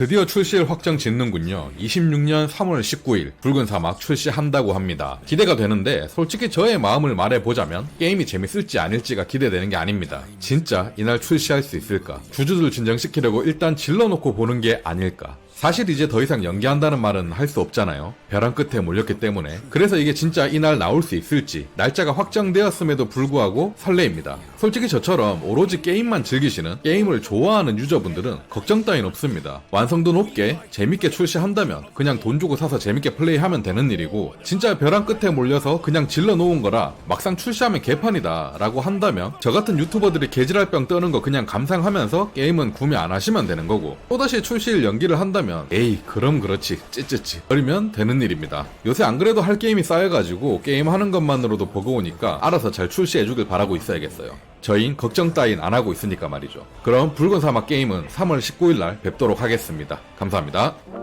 드디어 출시를 확정 짓는군요. 26년 3월 19일 붉은 사막 출시한다고 합니다. 기대가 되는데 솔직히 저의 마음을 말해보자면 게임이 재밌을지 아닐지가 기대되는 게 아닙니다. 진짜 이날 출시할 수 있을까? 주주들 진정시키려고 일단 질러놓고 보는 게 아닐까? 사실 이제 더 이상 연기한다는 말은 할 수 없잖아요. 벼랑 끝에 몰렸기 때문에. 그래서 이게 진짜 이날 나올 수 있을지 날짜가 확정되었음에도 불구하고 설레입니다. 솔직히 저처럼 오로지 게임만 즐기시는 게임을 좋아하는 유저분들은 걱정 따윈 없습니다. 완성도 높게 재밌게 출시한다면 그냥 돈 주고 사서 재밌게 플레이하면 되는 일이고 진짜 벼랑 끝에 몰려서 그냥 질러 놓은 거라 막상 출시하면 개판이다 라고 한다면 저 같은 유튜버들이 개지랄병 떠는 거 그냥 감상하면서 게임은 구매 안 하시면 되는 거고 또다시 출시를 연기를 한다면 에이 그럼 그렇지. 찌찌찌 버리면 되는 일입니다. 요새 안 그래도 할 게임이 쌓여가지고 게임 하는 것만으로도 버거우니까 알아서 잘 출시해주길 바라고 있어야겠어요. 저흰 걱정 따윈 안 하고 있으니까 말이죠. 그럼 붉은 사막 게임은 3월 19일 날 뵙도록 하겠습니다. 감사합니다